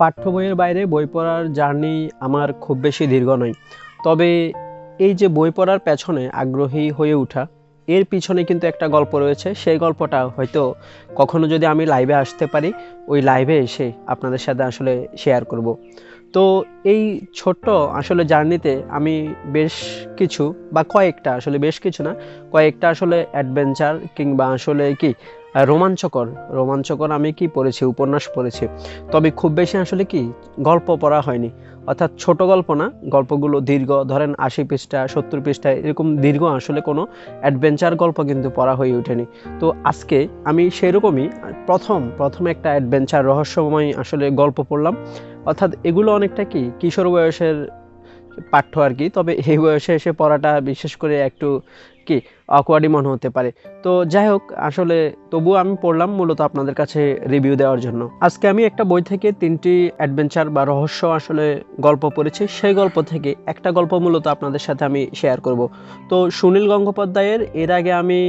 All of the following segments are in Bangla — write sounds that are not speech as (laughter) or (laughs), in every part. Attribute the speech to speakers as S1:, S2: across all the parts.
S1: পাঠ্য বইয়ের বাইরে বই পড়ার জার্নি আমার খুব বেশি দীর্ঘ নয়। তবে এই যে বই পড়ার পেছনে আগ্রহী হয়ে ওঠা, এর পিছনে কিন্তু একটা গল্প রয়েছে। সেই গল্পটা হয়তো কখনো যদি আমি লাইভে আসতে পারি, ওই লাইভে এসে আপনাদের সাথে আসলে শেয়ার করব। তো এই ছোট্ট আসলে জার্নিতে আমি বেশ কিছু বা কয়েকটা, আসলে বেশ কিছু না, কয়েকটা আসলে অ্যাডভেঞ্চার কিংবা আসলে কি রোমাঞ্চকর। রোমাঞ্চকর আমি কি পড়েছি? উপন্যাস পড়েছি। তবে খুব বেশি আসলে কি, গল্প পড়া হয়নি। অর্থাৎ ছোট গল্প না, গল্পগুলো দীর্ঘ, ধরেন আশি পৃষ্ঠা, সত্তর পৃষ্ঠা, এরকম দীর্ঘ আসলে কোনো অ্যাডভেঞ্চার গল্প কিন্তু পড়া হয়ে ওঠেনি। তো আজকে আমি সেরকমই, প্রথম প্রথম একটা অ্যাডভেঞ্চার রহস্যময় আসলে গল্প পড়লাম। অর্থাৎ এগুলো অনেকটা কি, কিশোর বয়সের পাঠ্য আর কি, তবে এই বয়সে এসে পড়াটা বিশেষ করে একটু কি অকওয়ার্ডই মনে হতে পারে। তো যাই হোক, আসলে তবুও আমি পড়লাম মূলত আপনাদের কাছে রিভিউ দেওয়ার জন্য। আজকে আমি একটা বই থেকে তিনটি অ্যাডভেঞ্চার বা রহস্য আসলে গল্প পড়েছি। সেই গল্প থেকে একটা গল্প মূলত আপনাদের সাথে আমি শেয়ার করব। তো সুনীল গঙ্গোপাধ্যায়ের এর আগে আমি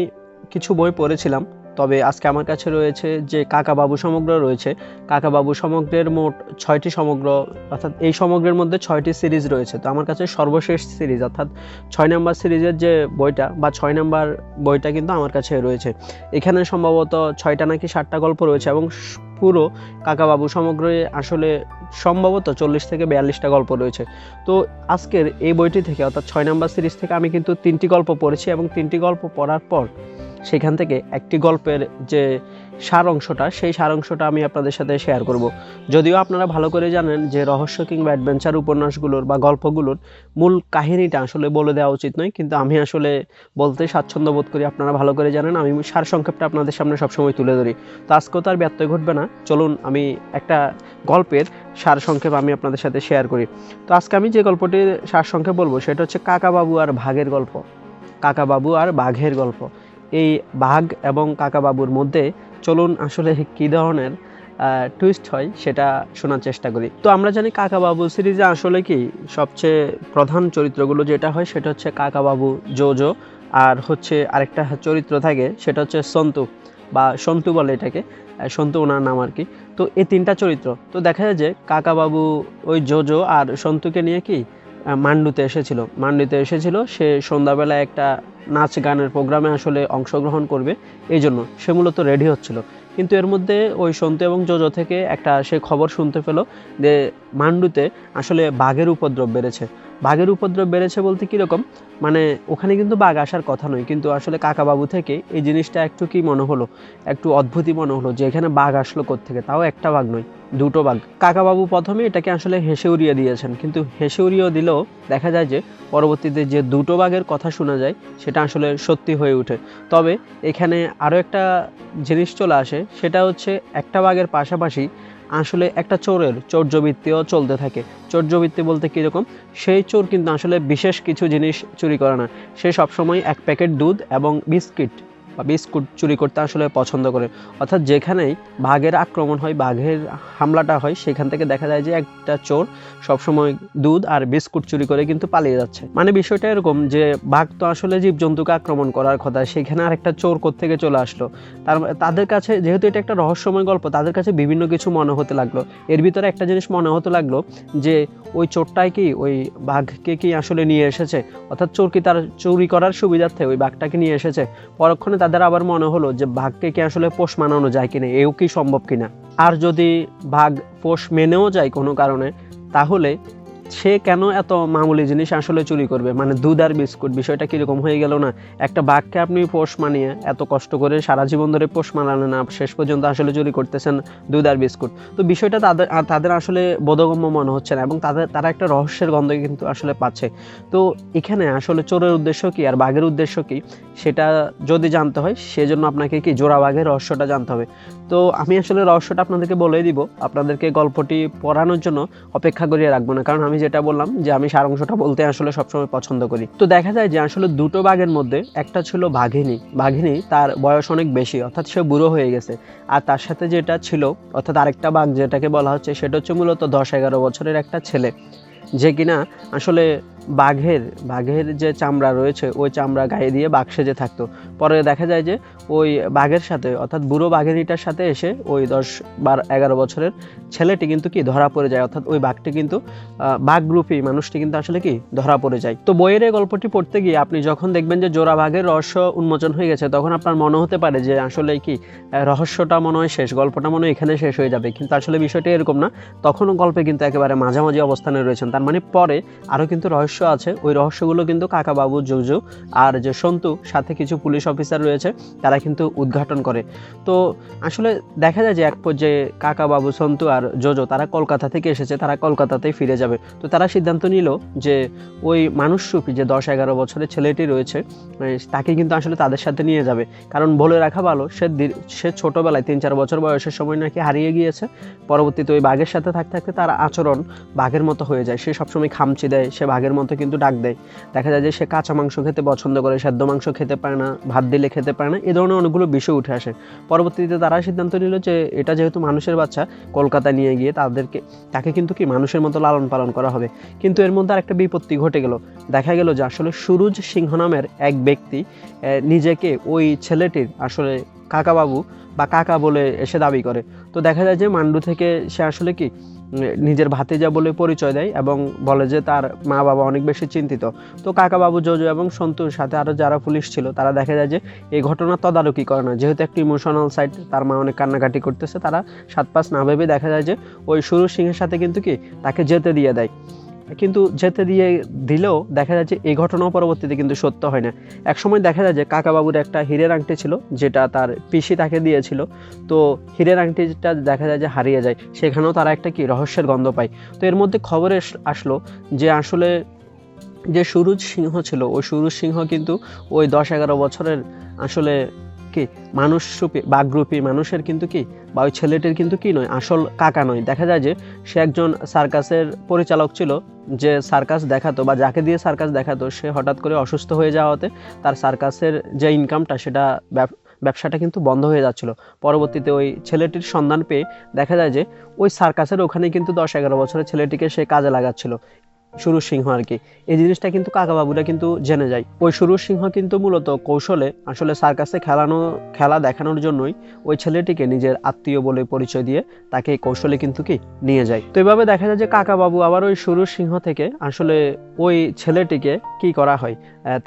S1: কিছু বই পড়েছিলাম। তবে আজকে আমার কাছে রয়েছে যে কাকাবাবু সমগ্র রয়েছে কাকাবাবু সমগ্রের মোট ছয়টি সমগ্র, অর্থাৎ এই সমগ্রের মধ্যে ছয়টি সিরিজ রয়েছে। তো আমার কাছে সর্বশেষ সিরিজ, অর্থাৎ ছয় নাম্বার সিরিজের যে বইটা বা ছয় নাম্বার বইটা কিন্তু আমার কাছে রয়েছে। এখানে সম্ভবত ছয়টা নাকি সাতটা গল্প রয়েছে এবং পুরো কাকাবাবু সমগ্র আসলে সম্ভবত চল্লিশ থেকে বিয়াল্লিশটা গল্প রয়েছে। তো আজকের এই বইটি থেকে অর্থাৎ ছয় নম্বর সিরিজ থেকে আমি কিন্তু তিনটি গল্প পড়েছি এবং তিনটি গল্প পড়ার পর সেখান থেকে একটি গল্পের যে সার অংশটা সেই সার অংশটা আমি আপনাদের সাথে শেয়ার করব। যদিও আপনারা ভালো করে জানেন যে রহস্য কিংবা অ্যাডভেঞ্চার উপন্যাসগুলোর বা গল্পগুলোর মূল কাহিনীটা আসলে বলে দেওয়া উচিত নয়, কিন্তু আমি আসলে বলতে স্বাচ্ছন্দ্য বোধ করি আপনারা ভালো করে জানেন, আমি সার সংক্ষেপটা আপনাদের সামনে সবসময় তুলে ধরি। তো আজকেও তার ব্যত্যয় ঘটবে না, চলুন আমি একটা গল্পের সার সংক্ষেপ আমি আপনাদের সাথে শেয়ার করি। তো আজকে আমি যে গল্পটির সার সংক্ষেপ বলব, সেটা হচ্ছে কাকাবাবু আর ভাগের গল্প। কাকাবাবু আর বাঘের গল্প। এই বাঘ এবং কাকাবাবুর মধ্যে চলুন আসলে কী ধরনের টুইস্ট হয় সেটা শোনার চেষ্টা করি। তো আমরা জানি কাকাবাবু সিরিজে আসলে কি সবচেয়ে প্রধান চরিত্রগুলো যেটা হয় সেটা হচ্ছে কাকাবাবু জোজো, আর হচ্ছে আরেকটা চরিত্র থাকে সেটা হচ্ছে সন্তু, বা সন্তু বলে এটাকে সন্তু ওনার নাম আর কি। তো এই তিনটা চরিত্র, তো দেখা যায় যে কাকাবাবু ওই জোজো আর সন্তুকে নিয়ে কি মান্ডুতে এসেছিল। মান্ডুতে এসেছিল, সে সন্ধ্যাবেলা একটা নাচ গানের প্রোগ্রামে আসলে অংশগ্রহণ করবে, এই জন্য সে মূলত রেডি হচ্ছিল। কিন্তু এর মধ্যে ওই সন্তু এবং জোজো থেকে একটা সে খবর শুনতে পেল যে মান্ডুতে আসলে বাঘের উপদ্রব বেড়েছে। বাঘের উপদ্রব বেড়েছে বলতে কীরকম? মানে ওখানে কিন্তু বাঘ আসার কথা নয়, কিন্তু আসলে কাকাবাবু থেকে এই জিনিসটা একটু কি মনে হলো? একটু অদ্ভুতই মনে হলো যে এখানে বাঘ আসলো থেকে তাও একটা বাঘ নয়, দুটো বাঘ। কাকাবাবু প্রথমে এটাকে আসলে হেসে উড়িয়ে দিয়েছেন, কিন্তু হেসে উড়িয়ে দিলেও দেখা যায় যে পরবর্তীতে যে দুটো বাঘের কথা শোনা যায়, সেটা আসলে সত্যি হয়ে ওঠে। তবে এখানে আরও একটা জিনিস চলে আসে, সেটা হচ্ছে একটা বাঘের পাশাপাশি আসলে একটা চোরের চৌর্যবৃত্তিও চলতে থাকে। চৌর্যবৃত্তি বলতে কীরকম সেই চোর কিন্তু আসলে বিশেষ কিছু জিনিস চুরি করে না। সে সবসময় এক প্যাকেট দুধ এবং বিস্কিট বা বিস্কুট চুরি করতে আসলে পছন্দ করে। অর্থাৎ যেখানেই বাঘের আক্রমণ হয়, বাঘের হামলাটা হয়, সেখান থেকে দেখা যায় যে একটা চোর সবসময় দুধ আর বিস্কুট চুরি করে কিন্তু পালিয়ে যাচ্ছে। মানে বিষয়টা এরকম যে, বাঘ তো আসলে জীবজন্তুকে আক্রমণ করার কথা, সেখানে আরেকটা চোর থেকে চলে আসলো। তার তাদের কাছে, যেহেতু এটা একটা রহস্যময় গল্প, তাদের কাছে বিভিন্ন কিছু মনে হতে লাগল। এর ভিতরে একটা জিনিস মনে হতে লাগল যে, ওই চোরটাই কি, ওই বাঘকে কি আসলে নিয়ে এসেছে? অর্থাৎ চোর কি তার চুরি করার সুবিধার্থে ওই বাঘটাকে নিয়ে এসেছে? পরক্ষণে তাদের আবার মনে হলো যে ভাগকে কি আসলে পোষ মানানো যায় কিনা, এও কি সম্ভব কিনা? আর যদি ভাগ পোষ মেনেও যায় কোনো কারণে, তাহলে সে কেন এত মামুলি জিনিস আসলে চুরি করবে? মানে দুধ আর বিস্কুট, বিষয়টা কীরকম হয়ে গেল না? একটা বাঘকে আপনি পোষ মানিয়ে এত কষ্ট করে সারা জীবন ধরে পোষ মানালেন না, শেষ পর্যন্ত আসলে চুরি করতেছেন দুধ আর বিস্কুট। তো বিষয়টা তাদের তাদের আসলে বোধগম্য মনে হচ্ছে না এবং তাদের, তারা একটা রহস্যের গন্ধ কিন্তু আসলে পাচ্ছে। তো এখানে আসলে চোরের উদ্দেশ্য কি আর বাঘের উদ্দেশ্য কি? সেটা যদি জানতে হয়, সেজন্য আপনাকে কি জোড়া বাঘের রহস্যটা জানতে হবে। তো আমি আসলে রহস্যটা আপনাদেরকে বলেই দিব। আপনাদেরকে গল্পটি পড়ানোর জন্য অপেক্ষা করিয়ে রাখব না। কারণ আমি যেটা বললাম যে আমি সার অংশটা বলতে আসলে সবসময় পছন্দ করি। তো দেখা যায় যে আসলে দুটো বাঘের মধ্যে একটা ছিল বাঘিনী বাঘিনী তার বয়স অনেক বেশি, অর্থাৎ সে বুড়ো হয়ে গেছে। আর তার সাথে যেটা ছিল, অর্থাৎ আরেকটা বাঘ যেটাকে বলা হচ্ছে, সেটা হচ্ছে মূলত দশ এগারো বছরের একটা ছেলে। যে কিনা আসলে বাঘের বাঘের যে চামড়া রয়েছে ওই চামড়া গায়ে দিয়ে বাঘ সেজে থাকতো। পরে দেখা যায় যে ওই বাঘের সাথে অর্থাৎ বুড়ো বাঘেরিটার সাথে এসে ওই দশ বার এগারো বছরের ছেলেটি কিন্তু কি ধরা পড়ে যায়। অর্থাৎ ওই বাঘটি কিন্তু আহ, বাঘরূপী মানুষটি কিন্তু আসলে কি ধরা পড়ে যায়। তো বইয়ের এই গল্পটি পড়তে গিয়ে আপনি যখন দেখবেন যে জোড়া বাঘের রহস্য উন্মোচন হয়ে গেছে তখন আপনার মনে হতে পারে যে আসলে কি রহস্যটা মনে হয় শেষ গল্পটা মনে হয় এখানে শেষ হয়ে যাবে। কিন্তু আসলে বিষয়টি এরকম না। তখনও গল্পে কিন্তু একেবারে মাঝামাঝি অবস্থানে রয়েছেন। তার মানে পরে আরও কিন্তু রহস্য আছে। ওই রহস্যগুলো কিন্তু কাকাবাবু, জুজু আর যে সন্তু, সাথে কিছু পুলিশ অফিসার রয়েছে, তারা কিন্তু উদ্ঘাটন করে। তো আসলে দেখা যায় যে এক পর্যায়ে কাকাবাবু, সন্তু আর জোজো, তারা কলকাতা থেকে এসেছে, তারা কলকাতাতেই ফিরে যাবে। তো তারা সিদ্ধান্ত নিল যে ওই মানুষরূপী যে দশ এগারো বছরের ছেলেটি রয়েছে তাকে কিন্তু আসলে তাদের সাথে নিয়ে যাবে। কারণ বলে রাখা ভালো, সে সে ছোটবেলায় তিন চার বছর বয়সের সময় নাকি হারিয়ে গিয়েছে। পরবর্তীতে ওই বাঘের সাথে থাকতে থাকতে তার আচরণ বাঘের মতো হয়ে যায়। সে সবসময় খামচি দেয়, সে বাঘের মতো কিন্তু ডাক দেয়। দেখা যায় যে সে কাঁচা মাংস খেতে পছন্দ করে, সেদ্ধ মাংস খেতে পারে না, ভাত দিলে খেতে পারে না, এ ধরনের অনেকগুলো বিষয় উঠে আসে। পরবর্তীতে তারা সিদ্ধান্ত নিল যে এটা যেহেতু মানুষের বাচ্চা কলকাতা নিয়ে গিয়ে তাদেরকে, তাকে কিন্তু কি মানুষের মতো লালন পালন করা হবে। কিন্তু এর মধ্যে আরেকটা বিপত্তি ঘটে গেল। দেখা গেল যে আসলে সুরুজ সিংহ নামের এক ব্যক্তি নিজেকে ওই ছেলেটির আসলে কাকাবাবু বা কাকা বলে এসে দাবি করে। তো দেখা যায় যে মান্ডু থেকে সে আসলে কি, নিজের ভাতিজা বলে পরিচয় দেয় এবং বলে যে তার মা বাবা অনেক বেশি চিন্তিত। তো কাকাবাবু, জজু এবং সন্তুর সাথে আরও যারা পুলিশ ছিল, তারা দেখা যায় যে এই ঘটনার তদারকি করে না। যেহেতু একটি ইমোশনাল সাইড তার মা অনেক কান্নাকাটি করতেছে, তারা সাত পাঁচ না ভেবে দেখা যায় যে ওই সুরুজ সিংহের সাথে কিন্তু কি, তাকে যেতে দিয়ে দেয়। কিন্তু যেতে দিয়ে দিলেও দেখা যায় যে এই ঘটনাও পরবর্তীতে কিন্তু সত্য হয় না। একসময় দেখা যায় যে কাকাবাবুর একটা হীরের আংটি ছিল, যেটা তার পিসি তাকে দিয়েছিল। তো হীরের আংটিটা দেখা যায় যে হারিয়ে যায়। সেখানেও তারা একটা কি রহস্যের গন্ধ পায়। তো এর মধ্যে খবরে আসলো যে আসলে যে সুরুজ সিংহ ছিল, ওই সুরুজ সিংহ কিন্তু ওই দশ এগারো বছরের আসলে কি? মানুষ রূপী বাঘরূপী মানুষের কিন্তু কি? বা ওই ছেলেটির কিন্তু কি নয়, আসল কাকা নয়। দেখা যায় যে সে একজন সার্কাসের পরিচালক ছিল, যে সার্কাস দেখাতো বা যাকে দিয়ে সার্কাস দেখাতো, সে হঠাৎ করে অসুস্থ হয়ে যাওয়াতে তার সার্কাসের যে ইনকামটা সেটা ব্যবসাটা কিন্তু বন্ধ হয়ে যাচ্ছিল। পরবর্তীতে ওই ছেলেটির সন্ধান পেয়ে দেখা যায় যে ওই সার্কাসের ওখানে কিন্তু দশ এগারো বছরের ছেলেটিকে সে কাজে লাগাচ্ছিল। সুরুজ সিংহ আর কি। এই জিনিসটা কিন্তু কাকাবাবুরা কিন্তু জেনে যায়। ওই সুরুজ সিংহ কিন্তু মূলত কৌশলে আসলে সার্কাসে খেলানো, খেলা দেখানোর জন্যই ওই ছেলেটিকে নিজের আত্মীয় বলে পরিচয় দিয়ে তাকে কৌশলে কিন্তু কি নিয়ে যায়। তো এভাবে দেখা যায় যে কাকাবাবু আবার ওই সুরুজ সিংহ থেকে আসলে ওই ছেলেটিকে কি করা হয়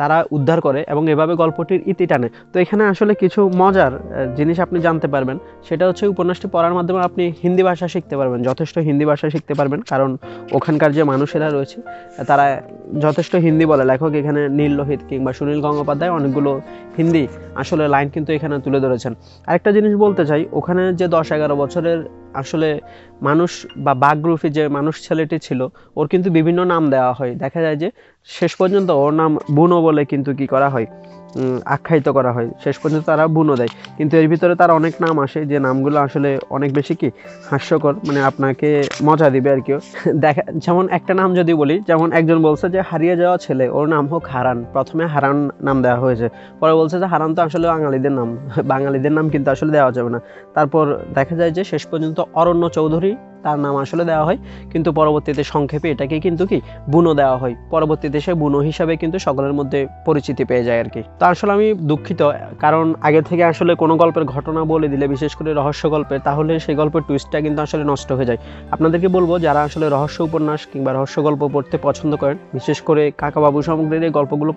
S1: তারা উদ্ধার করে এবং এভাবে গল্পটির ইতি টানে। তো এখানে আসলে কিছু মজার জিনিস আপনি জানতে পারবেন। সেটা হচ্ছে উপন্যাসটি পড়ার মাধ্যমে আপনি হিন্দি ভাষা শিখতে পারবেন, যথেষ্ট হিন্দি ভাষা শিখতে পারবেন। কারণ ওখানকার যে মানুষেরা রয়েছে তারা যথেষ্ট হিন্দি বলে। লেখক এখানে নীল লোহিত কিংবা সুনীল গঙ্গোপাধ্যায় অনেকগুলো হিন্দি আসলে লাইন কিন্তু এখানে তুলে ধরেছেন। আরেকটা জিনিস বলতে চাই, ওখানে যে দশ এগারো বছরের আসলে মানুষ বা বাঘরূপী যে মানুষ ছেলেটি ছিল, ওর কিন্তু বিভিন্ন নাম দেওয়া হয়। দেখা যায় যে শেষ পর্যন্ত ওর নাম বুনো বলে কিন্তু কি করা হয়? আখ্যায়িত করা হয়। শেষ পর্যন্ত তারা বুনো দেয়। কিন্তু এর ভিতরে তার অনেক নাম আসে, যে নামগুলো আসলে অনেক বেশি কি হাস্যকর মানে আপনাকে মজা দিবে আর কি। (laughs) দেখা, যেমন একটা নাম যদি বলি, যেমন একজন বলছে যে হারিয়ে যাওয়া ছেলে, ওর নাম হোক হারান। প্রথমে হারান নাম দেওয়া হয়েছে। পরে বলছে যে হারান তো আসলে বাঙালিদের নাম। (laughs) বাঙালিদের নাম কিন্তু আসলে দেওয়া যাবে না। তারপর দেখা যায় যে শেষ পর্যন্ত অরণ্য চৌধুরী তার নাম আসলে দেওয়া হয়, কিন্তু পরবর্তীতে সংক্ষেপে এটাকে কিন্তু কি, বুনো দেওয়া হয়। পরবর্তীতে সে বুনো হিসাবে কিন্তু সকলের মধ্যে পরিচিতি পেয়ে যায় আর কি। তো আসলে আমি দুঃখিত, কারণ আগে থেকে আসলে কোনো গল্পের ঘটনা বলে দিলে, বিশেষ করে রহস্য গল্পে তাহলে সেই গল্পের টুইস্টটা কিন্তু আসলে নষ্ট হয়ে যায়। আপনাদেরকে বলব, যারা আসলে রহস্য উপন্যাস কিংবা রহস্য গল্প পড়তে পছন্দ করেন, বিশেষ করে কাকাবাবু সামগ্রীর এই গল্পগুলো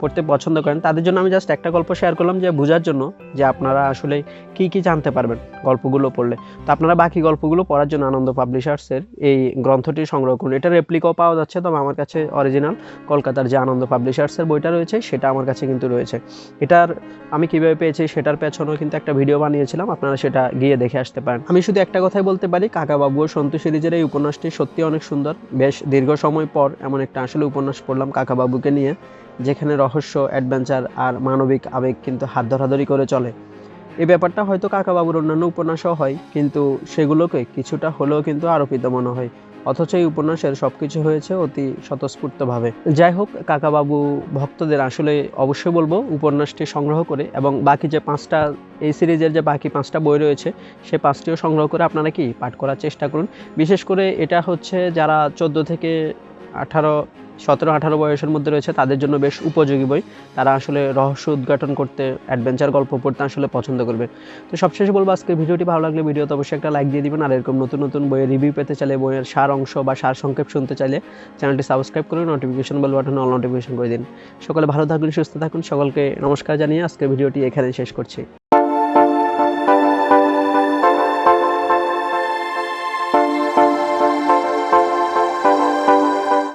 S1: পড়তে পছন্দ করেন, তাদের জন্য আমি জাস্ট একটা গল্প শেয়ার করলাম যে বোঝার জন্য যে আপনারা আসলে কি কি জানতে পারবেন গল্পগুলো পড়লে। তো আপনারা বাকি গল্পগুলো পড়ার জন্য আনন্দ পাবলিশার্সের এই গ্রন্থটি সংগ্রহ করুন। এটা রেপ্লিকাও পাওয়া যাচ্ছে, তবে আমার কাছে অরিজিনাল কলকাতার যে আনন্দ পাবলিশার্সের বইটা রয়েছে, সেটা আমার কাছে কিন্তু রয়েছে। এটার আমি কীভাবে পেয়েছি, সেটার পেছনেও কিন্তু একটা ভিডিও বানিয়েছিলাম, আপনারা সেটা গিয়ে দেখে আসতে পারেন। আমি শুধু একটা কথাই বলতে পারি, কাকাবাবু ও সন্তু সিরিজের এই উপন্যাসটি সত্যি অনেক সুন্দর। বেশ দীর্ঘ সময় পর এমন একটা আসলে উপন্যাস পড়লাম কাকাবাবুকে নিয়ে, যেখানে রহস্য অ্যাডভেঞ্চার আর মানবিক আবেগ কিন্তু হাত ধরাধরি করে চলে। এই ব্যাপারটা হয়তো কাকাবাবুর অন্যান্য উপন্যাসও হয়, কিন্তু সেগুলোকে কিছুটা হলেও কিন্তু আরোপিত মনে হয়। অথচ এই উপন্যাসের সব কিছু হয়েছে অতি স্বতঃস্ফূর্তভাবে। যাই হোক, কাকাবাবু ভক্তদের আসলে অবশ্যই বলব উপন্যাসটি সংগ্রহ করে এবং বাকি যে পাঁচটা, এই সিরিজের যে বাকি পাঁচটা বই রয়েছে, সে পাঁচটিও সংগ্রহ করে আপনারা কি পাঠ করার চেষ্টা করুন। বিশেষ করে এটা হচ্ছে যারা চোদ্দ থেকে আঠারো, সতেরো, আঠারো বয়সের মধ্যে রয়েছে, তাদের জন্য বেশ উপযোগী বই। তারা আসলে রহস্য উদ্ঘাটন করতে অ্যাডভেঞ্চার গল্প পড়তে আসলে পছন্দ করবে। তো সবশেষে বলব আজকে ভিডিওটি ভালো লাগলে ভিডিওতে অবশ্যই একটা লাইক দিয়ে দিবেন। আর এরকম নতুন নতুন বইয়ের রিভিউ পেতে চাইলে, বইয়ের সার অংশ বা সার সংক্ষেপ শুনতে চাইলে, চ্যানেলটি সাবস্ক্রাইব করে নোটিফিকেশন বেল বাটনে অল নোটিফিকেশন করে দিন। সকলে ভালো থাকুন, সুস্থ থাকুন। সকলকে নমস্কার জানিয়ে আজকের ভিডিওটি এখানে শেষ করছি।